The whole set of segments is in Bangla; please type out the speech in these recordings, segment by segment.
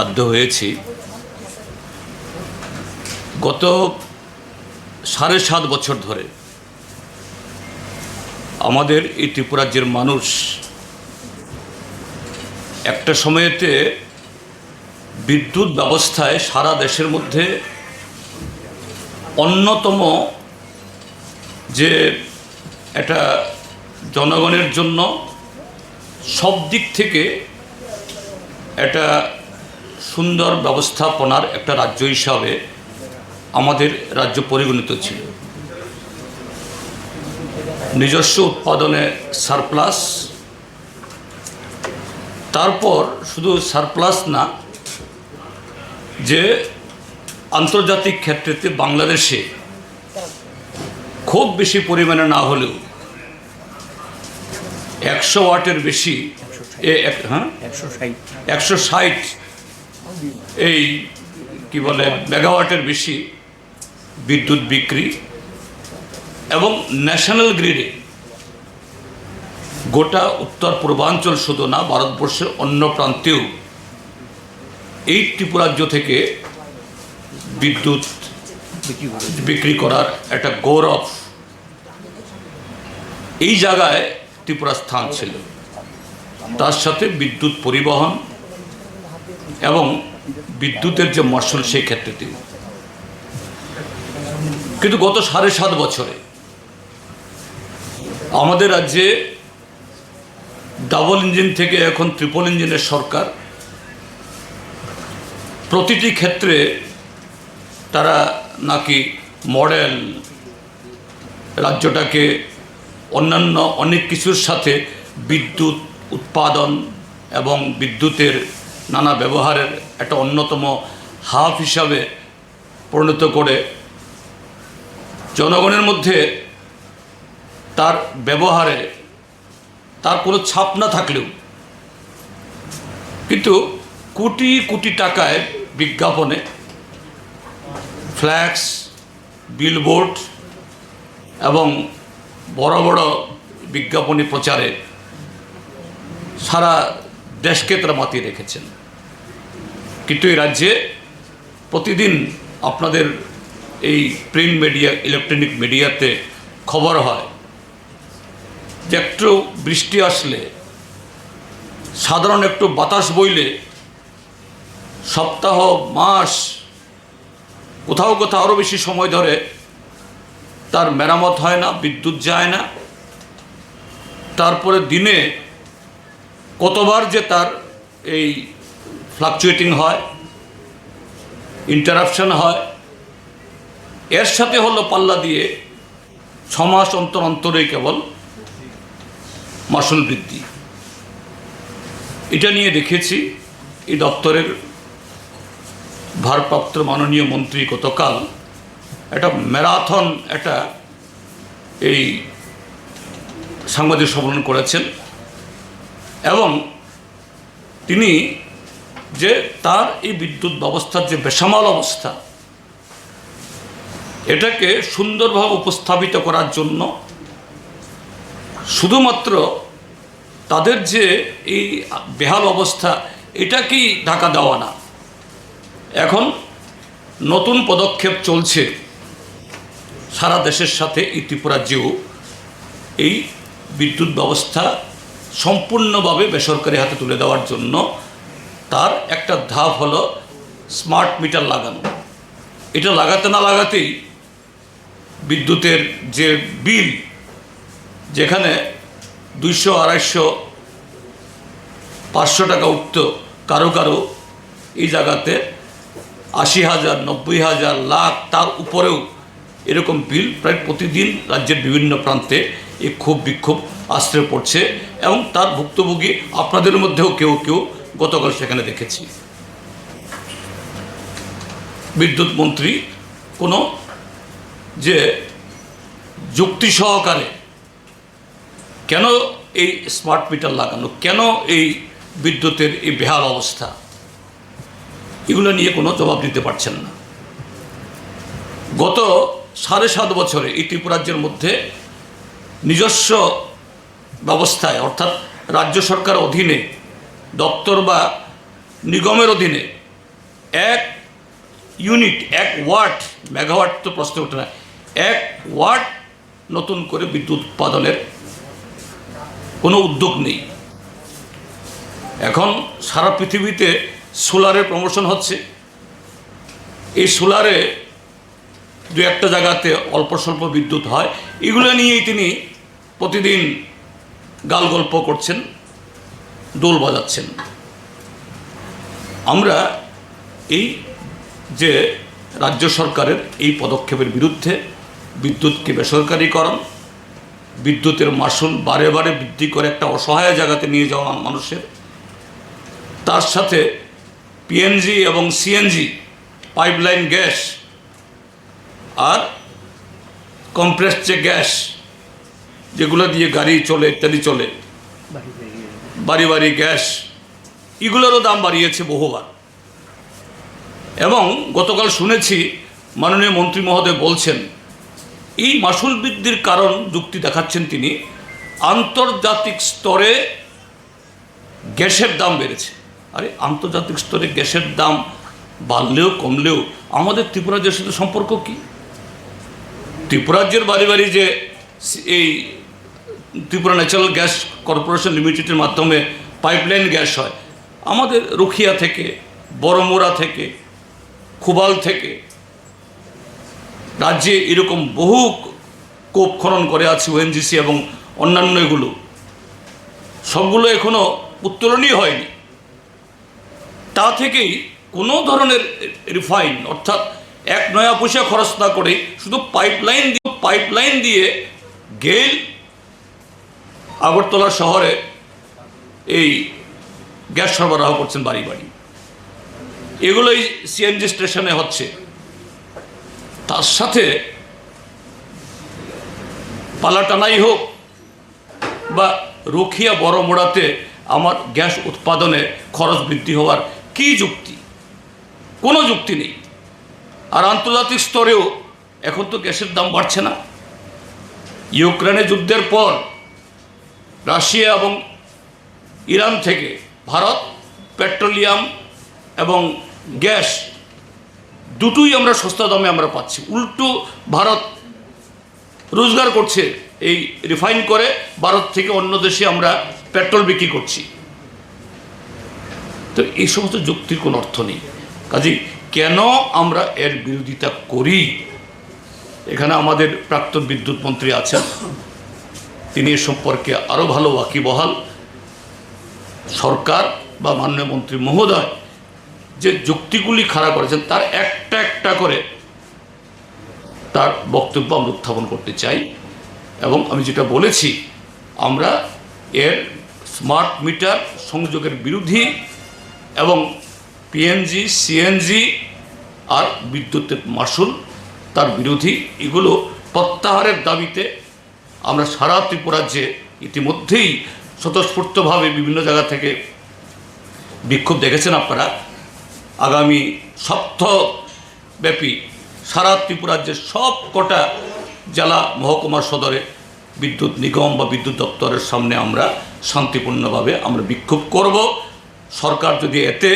বাধ্য হয়েছি। গত সাড়ে সাত বছর ধরে আমাদের এই ত্রিপুরাজ্যের মানুষ একটা সময়েতে বিদ্যুৎ ব্যবস্থায় সারা দেশের মধ্যে অন্যতম যে একটা জনগণের জন্য সব দিক থেকে একটা সুন্দর ব্যবস্থাপনার একটা রাজ্য হিসাবে আমাদের রাজ্য পরিগণিত ছিল। নিজস্ব উৎপাদনে সারপ্লাস তারপর শুধু সারপ্লাস না যে আন্তর্জাতিক ক্ষেত্রেতে বাংলাদেশে খুব বেশি পরিমাণে না হলেও একশো ওয়াটের বেশি এ এক হ্যাঁ? একশো ষাট। একশো ষাট এই, কি বলে, মেগাওয়াটের বেশি বিদ্যুৎ বিক্রি এবং ন্যাশনাল গ্রিডে গোটা উত্তর পূর্বাঞ্চল শুধু না, ভারতবর্ষের অন্য প্রান্তেও এই ত্রিপুরাজ্য থেকে বিদ্যুৎ বিক্রি করার একটা গৌরব এই জায়গায় ত্রিপুরা স্থান ছিল। তার সাথে বিদ্যুৎ পরিবহন এবং বিদ্যুতের যে মশল, সেই ক্ষেত্রেতেও কিন্তু গত সাড়ে সাত বছরে আমাদের রাজ্যে ডাবল ইঞ্জিন থেকে এখন ট্রিপল ইঞ্জিনের সরকার, প্রতিটি ক্ষেত্রে তারা নাকি মডেল, রাজ্যটাকে অন্যান্য অনেক কিছুর সাথে বিদ্যুৎ, উৎপাদন এবং বিদ্যুতের নানা ব্যবহারের একটা অন্যতম হাফ হিসাবে পরিণত করে জনগণের মধ্যে তার ব্যবহারে তার কোনো ছাপ না থাকলেও কিন্তু কোটি কোটি টাকায় বিজ্ঞাপনে ফ্ল্যাক্স, বিলবোর্ড এবং বড় বড় বিজ্ঞাপনী প্রচারে সারা দেশকে তারা মাতিয়ে রেখেছেন। কিন্তু এই রাজ্যে প্রতিদিন আপনাদের এই প্রিন্ট মিডিয়া, ইলেকট্রনিক মিডিয়াতে খবর হয় যে একটু বৃষ্টি আসলে, সাধারণ একটু বাতাস বইলে সপ্তাহ, মাস, কোথাও কোথাও আরও বেশি সময় ধরে তার মেরামত হয় না, বিদ্যুৎ যায় না। তারপরে দিনে কতবার যে তার এই ফ্লাকচুয়েটিং হয় ইন্টারাপশন হয়, এর সাথে হলো পাল্লা দিয়ে ছমাস অন্তর অন্তরে কেবল মাসুল বৃদ্ধি। এটা নিয়ে দেখেছি এই দপ্তরের ভারপ্রাপ্ত মাননীয় মন্ত্রী গতকাল একটা ম্যারাথন, একটা এই সাংবাদিক সম্মেলন করেছেন। এবং তিনি যে তার এই বিদ্যুৎ ব্যবস্থার যে বেসামাল অবস্থা, এটাকে সুন্দরভাবে উপস্থাপিত করার জন্য শুধুমাত্র তাদের যে এই বেহাল অবস্থা এটাকেই ঢাকা দেওয়া না। এখন নতুন পদক্ষেপ চলছে সারা দেশের সাথে এই ত্রিপুরাজ্যেও এই বিদ্যুৎ ব্যবস্থা সম্পূর্ণভাবে বেসরকারি হাতে তুলে দেওয়ার জন্য তার একটা ধাপ হলো স্মার্ট মিটার লাগানো। এটা লাগাতে না লাগাতেই বিদ্যুতের যে বিল, যেখানে দুইশো, আড়াইশো, পাঁচশো টাকা উঠত, কারও কারও এই জায়গাতে আশি হাজার, নব্বই হাজার, লাখ, তার উপরেও এরকম বিল প্রায় প্রতিদিন রাজ্যের বিভিন্ন প্রান্তে এই ক্ষোভ বিক্ষোভ আশ্রয় পড়ছে এবং তার ভুক্তভোগী আপনাদের মধ্যেও কেউ কেউ গতকাল সেখানে দেখেছি। বিদ্যুৎ মন্ত্রী কোনো যে যুক্তি সহকারে কেন এই স্মার্ট মিটার লাগানো, কেন এই বিদ্যুতের এই বেহাল অবস্থা, এগুলো নিয়ে কোনো জবাব দিতে পারছেন না। গত সাড়ে সাত বছরে এই ত্রিপুরাজ্যের মধ্যে নিজস্ব ব্যবস্থায়, অর্থাৎ রাজ্য সরকার অধীনে, দপ্তর বা নিগমের অধীনে এক ইউনিট, এক ওয়াট মেগাওয়াট তো প্রশ্ন ওঠে না, এক ওয়াট নতুন করে বিদ্যুৎ উৎপাদনের কোনো উদ্যোগ নেই। এখন সারা পৃথিবীতে সোলারের প্রমোশন হচ্ছে। এই সোলারে দু একটা জায়গাতে অল্প স্বল্প বিদ্যুৎ হয়। এগুলো নিয়েই তিনি প্রতিদিন গাল গল্প করছেন, দোল বাজাচ্ছেন। আমরা এই যে রাজ্য সরকারের এই পদক্ষেপের বিরুদ্ধে বিদ্যুৎকে বেসরকারীকরণ, বিদ্যুতের মাসুল বারে বারে বৃদ্ধি করে একটা অসহায় জায়গাতে নিয়ে যাওয়া মানুষের, তার সাথে পিএনজি এবং সিএনজি পাইপলাইন গ্যাস আর কম্প্রেস যে গ্যাস যেগুলো দিয়ে গাড়ি চলে ইত্যাদি চলে। বাড়ি বাড়ি গ্যাস। এগুলোরও দাম বাড়িয়েছে বহুবার। এবং গতকাল শুনেছি মাননীয় মন্ত্রী মহোদয় বলছেন, এই মাসুল বৃদ্ধির কারণ যুক্তি দেখাচ্ছেন তিনি, আন্তর্জাতিক স্তরে গ্যাসের দাম বেড়েছে। আরে, আন্তর্জাতিক স্তরে গ্যাসের দাম বাড়লেও, কমলেও আমাদের ত্রিপুরা রাজ্যের সাথে সম্পর্ক কি? ত্রিপুরাজ্যের বাড়ি বাড়ি যে এই ত্রিপুরা ন্যাচারাল গ্যাস কর্পোরেশন লিমিটেডের মাধ্যমে পাইপলাইন গ্যাস হয়। আমাদের রুখিয়া থেকে, বড়মোড়া থেকে, খুবাল থেকে রাজ্যে এরকম বহু কোপ খনন করে আছে ওএনজিসি এবং অন্যান্য এগুলো। সবগুলো এখনও উত্তোলনই হয়নি। তা থেকেই কোনো ধরনের রিফাইন, অর্থাৎ এক নয়া পয়সা খরচ না করে শুধু পাইপলাইন দিয়ে পাইপলাইন দিয়ে গেল আগরতলা শহরে এই গ্যাস সরবরাহ করছেন বাড়ি বাড়ি। এগুলোই সিএনজি স্টেশনে হচ্ছে। তার সাথে পালাটানাই হোক বা রুখিয়া বড় মোড়াতে আমার গ্যাস উৎপাদনে খরচ বৃদ্ধি হওয়ার কী যুক্তি? কোনো যুক্তি নেই। আর আন্তর্জাতিক স্তরেও এখন তো গ্যাসের দাম বাড়ছে না। ইউক্রেনে যুদ্ধের পর রাশিয়া এবং ইরান থেকে ভারত, পেট্রোলিয়াম এবং গ্যাস দুটোই আমরা সস্তা দামে আমরা পাচ্ছি। উল্টো ভারত রোজগার করছে, এই রিফাইন করে, ভারত থেকে অন্য দেশে আমরা পেট্রোল বিক্রি করছি। তো এই সমস্ত যুক্তির কোনো অর্থ নেই। কাজেই কেন আমরা এর বিরোধিতা করি? এখানে আমাদের প্রাক্তন বিদ্যুৎ মন্ত্রী আছেন। তিনি এ সম্পর্কে আরও ভালো ওয়াকিবহাল সরকার বা মাননীয় মন্ত্রী মহোদয় যে যুক্তিগুলি খাড়া করেছেন, তার একটা একটা করে তার বক্তব্য আমরা উত্থাপন করতে চাই। এবং আমি যেটা বলেছি, আমরা এর স্মার্ট মিটার সংযোগের বিরোধী এবং পিএনজি সিএনজি আর বিদ্যুতের মাসুল তার বিরোধী এগুলো প্রত্যাহারের দাবিতে আমরা সারা ত্রিপুরাজ্যে ইতিমধ্যেই স্বতঃস্ফূর্তভাবে বিভিন্ন জায়গা থেকে বিক্ষোভ দেখেছেন আপনারা। আগামী সপ্তাহব্যাপী সারা ত্রিপুরাজ্যের সব কটা জেলা মহকুমা সদরে বিদ্যুৎ নিগম বা বিদ্যুৎ দপ্তরের সামনে আমরা শান্তিপূর্ণভাবে আমরা বিক্ষোভ করব। সরকার যদি এতে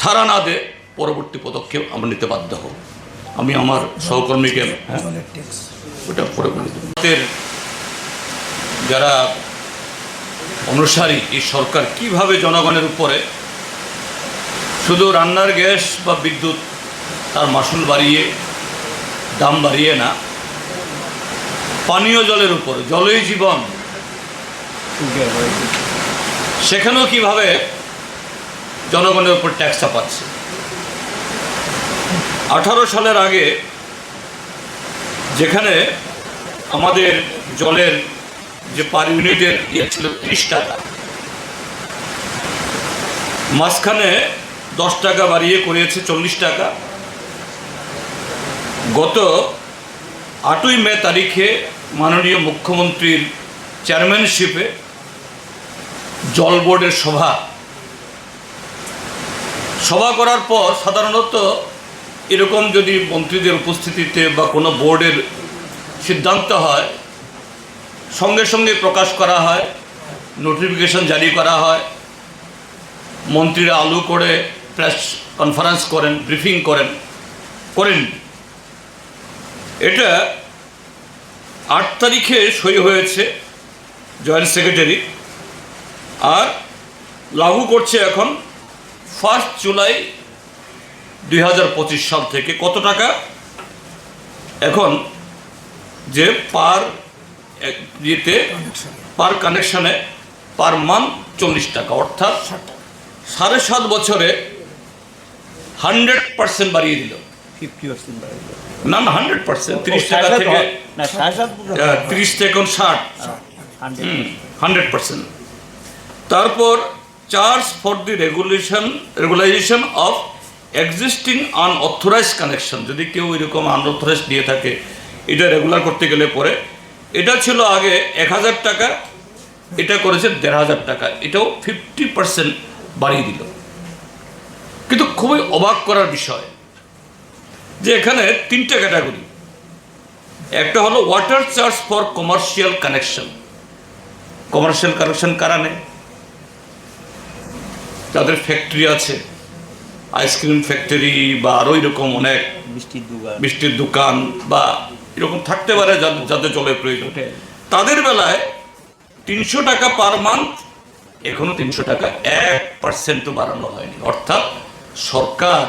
সারা না দেয়, পরবর্তী পদক্ষেপ আমরা নিতে বাধ্য হব। আমি আমার সহকর্মীকে হ্যাঁ। ওটা পরে বলে যারা অনুসারী এই সরকার কীভাবে জনগণের উপরে শুধু রান্নার গ্যাস বা বিদ্যুৎ তার মাসুল বাড়িয়ে দাম বাড়িয়ে না পানীয় জলের উপর জলই জীবন। সেখানেও কীভাবে জনগণের উপর ট্যাক্স চাপাচ্ছে? আঠারো সালের আগে যেখানে আমাদের জলের যে পার ইউনিটের ইয়ে ছিল ত্রিশ টাকা, মাঝখানে দশ টাকা বাড়িয়ে করিয়েছে চল্লিশ টাকা। গত আটই মে তারিখে মাননীয় মুখ্যমন্ত্রীর চেয়ারম্যানশিপে জল বোর্ডের সভা। সভা করার পর সাধারণত এরকম যদি মন্ত্রীদের উপস্থিতিতে বা কোনো বোর্ডের সিদ্ধান্ত হয়, সঙ্গে সঙ্গে প্রকাশ করা হয় নোটিফিকেশন জারি করা হয়, মন্ত্রীরা আলু করে প্রেস কনফারেন্স করেন ব্রিফিং করেন করেন। এটা আট তারিখে সই হয়েছে জয়েন্ট সেক্রেটারি, আর লাগু করছে এখন ফার্স্ট জুলাই দুই হাজার পঁচিশ সাল থেকে কত টাকা? এখন যে পার ইয়েতে পার কানেকশনে পার মান্থ চল্লিশ টাকা অর্থাৎ সাড়ে সাত বছরে হান্ড্রেড পার্সেন্ট বাড়িয়ে দিল। না না হান্ড্রেড পার্সেন্ট তিরিশ টাকা থেকে তিরিশ থেকে এখন ষাট। Hundred percent. তারপর charge for the regulation regularisation of existing unauthorise connection যদি কেউ এরকম আনঅথরাইজ দিয়ে থাকে, এটা রেগুলার করতে গেলে পরে, এটা ছিল আগে এক হাজার টাকা, এটা করেছে দেড় হাজার টাকা, এটাও ফিফটি পার্সেন্ট বাড়িয়ে দিল। কিন্তু খুবই অবাক করার বিষয় যে এখানে তিনটা ক্যাটাগরি একটা হলো water charge for commercial connection commercial connection কারা নেয়? যাদের ফ্যাক্টরি আছে। আইসক্রিম ফ্যাক্টরি বা আরও এরকম অনেক বৃষ্টির দোকান। মিষ্টির দোকান বা এরকম থাকতে পারে যাদের জলের প্রয়োজন। তাদের বেলায় তিনশো টাকা পার মান্থ এখনও তিনশো টাকা এক পার্সেন্টও বাড়ানো হয়নি। অর্থাৎ সরকার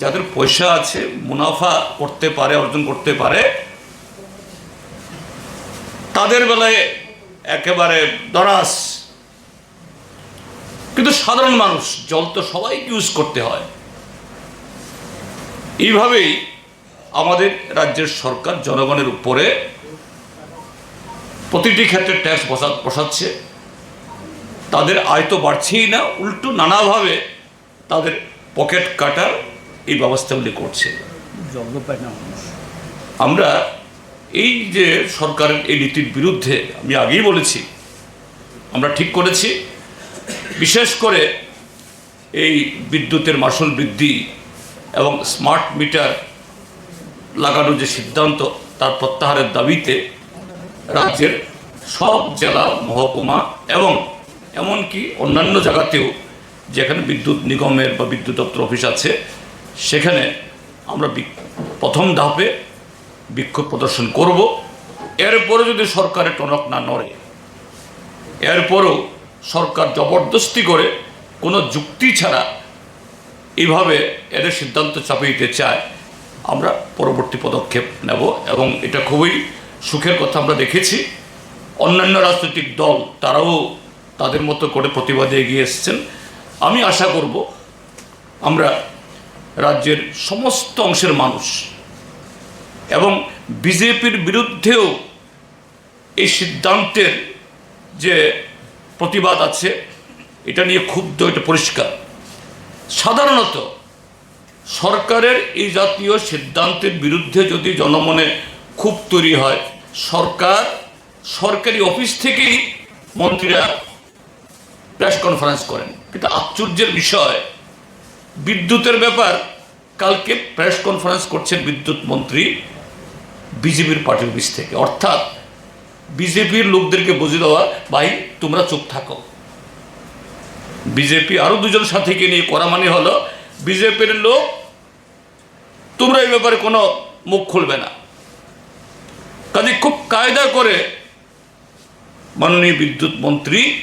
যাদের পয়সা আছে মুনাফা করতে পারে অর্জন করতে পারে তাদের বেলায় একেবারে দরাস কিন্তু সাধারণ মানুষ, জল তো সবাইকে ইউজ করতে হয়। এইভাবেই আমাদের রাজ্যের সরকার জনগণের উপরে প্রতিটি ক্ষেত্রে ট্যাক্স বসা, বসাচ্ছে। তাদের আয় তো বাড়ছেই না, উল্টো নানাভাবে তাদের পকেট কাটার এই ব্যবস্থাগুলি করছে। আমরা এই যে সরকারের এই নীতির বিরুদ্ধে আমি আগেই বলেছি, আমরা ঠিক করেছি। বিশেষ করে এই বিদ্যুতের মাসুল বৃদ্ধি এবং স্মার্ট মিটার লাগানোর যে সিদ্ধান্ত, তার প্রত্যাহারের দাবিতে রাজ্যের সব জেলা, মহকুমা এবং এমনকি অন্যান্য জায়গাতেও যেখানে বিদ্যুৎ নিগমের বা বিদ্যুৎ দপ্তর অফিস আছে, সেখানে আমরা প্রথম ধাপে বিক্ষোভ প্রদর্শন করব। এরপরে যদি সরকারের টনক না নড়ে, এরপরও সরকার জবরদস্তি করে কোনো যুক্তি ছাড়া এইভাবে এদের সিদ্ধান্ত চাপিয়ে দিতে চায়, আমরা পরবর্তী পদক্ষেপ নেব এবং এটা খুবই সুখের কথা আমরা দেখেছি। অন্যান্য রাজনৈতিক দল তারাও তাদের মতো করে প্রতিবাদে এগিয়ে এসছেন। আমি আশা করব আমরা রাজ্যের সমস্ত অংশের মানুষ এবং বিজেপির বিরুদ্ধেও এই সিদ্ধান্তের যে প্রতিবাদ আছে। এটা নিয়ে ক্ষুব্ধ, এটা পরিষ্কার। সাধারণত সরকারের এই জাতীয় সিদ্ধান্তের বিরুদ্ধে যদি জনমনে খুব তৈরি হয়, সরকার, সরকারি অফিস থেকেই মন্ত্রীরা প্রেস কনফারেন্স করেন। কিন্তু আশ্চর্যের বিষয়, বিদ্যুতের ব্যাপার, কালকে প্রেস কনফারেন্স করছেন বিদ্যুৎ মন্ত্রী বিজেপির পার্টি অফিস থেকে। অর্থাৎ বিজেপির লোকদেরকে বুঝে দেওয়া, ভাই, তোমরা চুপ থাকো। বিজেপি আরও দুজন সাথীকে নিয়ে করা মানে হলো। বিজেপির লোক, তোমরা এই ব্যাপারে কোনো মুখ খুলবে না। কাজে খুব কায়দা করে মাননীয় বিদ্যুৎ মন্ত্রী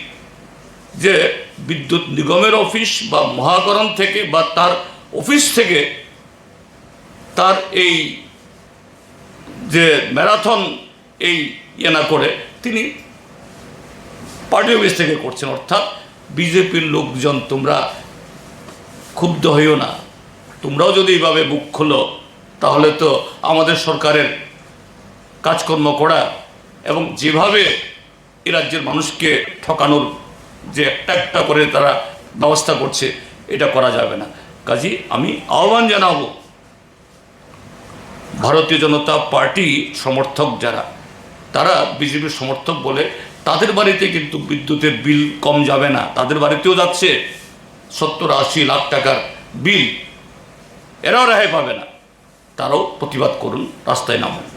যে বিদ্যুৎ নিগমের অফিস বা মহাকরণ থেকে বা তার অফিস থেকে তার এই যে ম্যারাথন, এই ইয়ে না করে তিনি পার্টি অফিস থেকে করছেন, অর্থাৎ বিজেপির লোকজন তোমরা ক্ষুব্ধ হইও না। তোমরাও যদি এইভাবে বুক খোলো, তাহলে তো আমাদের সরকারের কাজকর্ম করা এবং যেভাবে এ রাজ্যের মানুষকে ঠকানোর যে একটা একটা করে তারা ব্যবস্থা করছে, এটা করা যাবে না। কাজী, আমি আহ্বান জানাব, ভারতীয় জনতা পার্টি সমর্থক যারা তারা বিজেপির সমর্থক বলে তাদের বাড়িতে কিন্তু বিদ্যুতের বিল কম যাবে না। তাদের বাড়িতেও যাচ্ছে সত্তর আশি লাখ টাকার বিল। এরাও রেহাই পাবে না। তারাও প্রতিবাদ করুন, রাস্তায় নামুন।